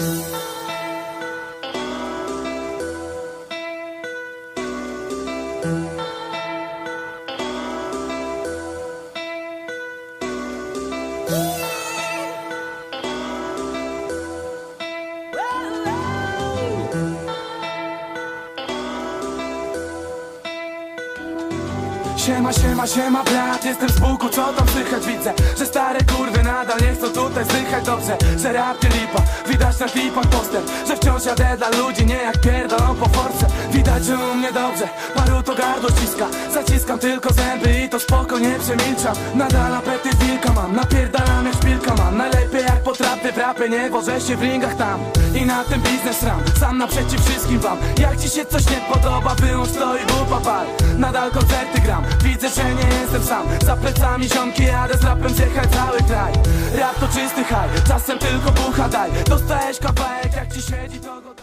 Siema, siema, siema, brat Jestem z buku, co tam słychać? Widzę Że stare kurwy nadal nie zdychać dobrze Że rap lipa, widać na klipach postęp Że wciąż jadę dla ludzi, nie jak pierdolą po force. Widać, że u mnie dobrze, paru to gardło ściska. Zaciskam tylko zęby i to spoko, nie przemilczam. Nadal apetyt wilka mam, napierdalam jak szpilka mam. Najlepiej jak potrafię w rapie, nie wożę się w ringach tam. I na ten biznes ram, sam naprzeciw wszystkim wam. Jak ci się coś nie podoba, wyłącz to i bupa pal. Nadal koncerty gram, widzę, że nie jestem sam. Za plecami ziomki jadę z rapem zjechać cały kraj To czysty haj, czasem tylko bucha daj. Dostajesz kawałek, jak ci siedzi to go